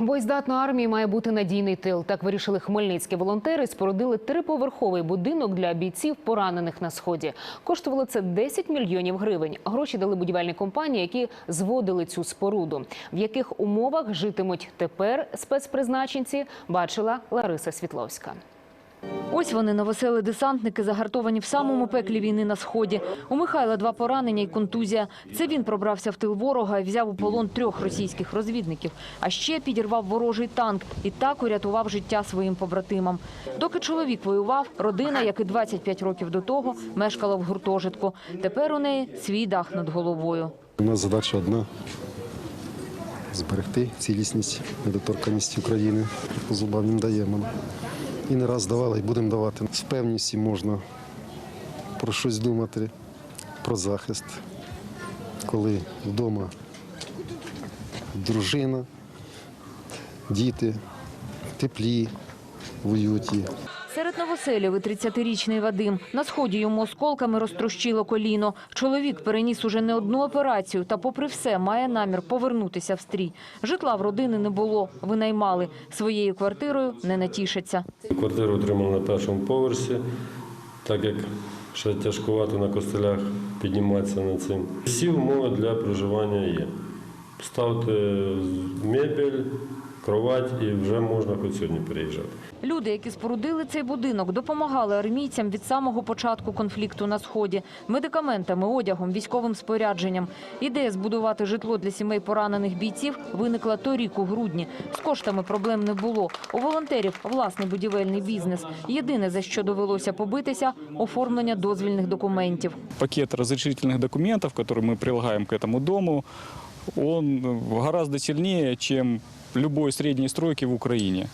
Боєздатна армії має бути надійний тил. Так вирішили хмельницькі волонтери. Спорудили триповерховий будинок для бійців, поранених на сході. Коштувало це 10 мільйонів гривень. Гроші дали будівельні компанії, які зводили цю споруду. В яких умовах житимуть тепер спецпризначенці, бачила Лариса Світловська. Ось вони новосели десантники, загартовані в самому пеклі війни на сході. У Михайла два поранення і контузія. Це він пробрався в тил ворога і взяв у полон трьох російських розвідників. А ще підірвав ворожий танк і так урятував життя своїм побратимам. Доки чоловік воював, родина, як і 25 років до того, мешкала в гуртожитку. Тепер у неї свій дах над головою. У нас задача одна зберегти цілісність, недоторканність України. Зубам їм даємо. І не раз давали, і будемо давати. З певністю можна про щось думати, про захист, коли вдома дружина, діти, теплі, в уюті. Серед новоселів і 30-річний Вадим. На сході йому осколками розтрощило коліно. Чоловік переніс уже не одну операцію та, попри все, має намір повернутися в стрій. Житла в родини не було, винаймали. Своєю квартирою не натішаться. Квартиру отримали на першому поверсі, так як ще тяжкувато на костелях підніматися над цим. Всі умови для проживання є. Ставте мебель, кровать і вже можна хоч сьогодні переїжджати. Люди, які спорудили цей будинок, допомагали армійцям від самого початку конфлікту на сході медикаментами, одягом, військовим спорядженням. Ідея збудувати житло для сімей поранених бійців виникла торік у грудні. З коштами проблем не було. У волонтерів власний будівельний бізнес. Єдине за що довелося побитися оформлення дозвільних документів. пакет разрешительных документов, который мы прилагаем к этому дому, он гораздо сильнее, чем любой средней стройки в Украине.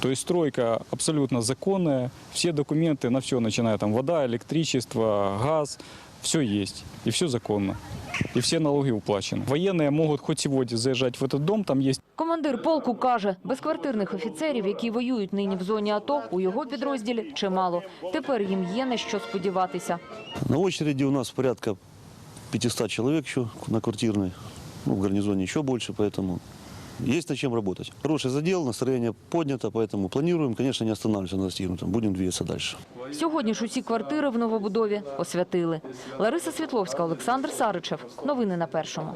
То есть стройка абсолютно законная, все документы на все, начиная там вода, электричество, газ, все есть и все законно. И все налоги уплачены. Военные могут хоть сегодня заезжать в этот дом, там есть Командир полку каже, безквартирних офіцерів, які воюють нині в зоні АТО, у його підрозділі чимало. Тепер їм є на що сподіватися. На очереди у нас порядка 500 человек еще на квартирной. Ну, в гарнизоне еще больше, поэтому есть над чем работать. Хороший задел, настроение поднято, поэтому планируем, конечно, не останавливаться на достигнутом. Будем двигаться дальше. Сьогодні ж усі квартири в новобудові освятили. Лариса Світловська, Олександр Саричев. Новини на першому.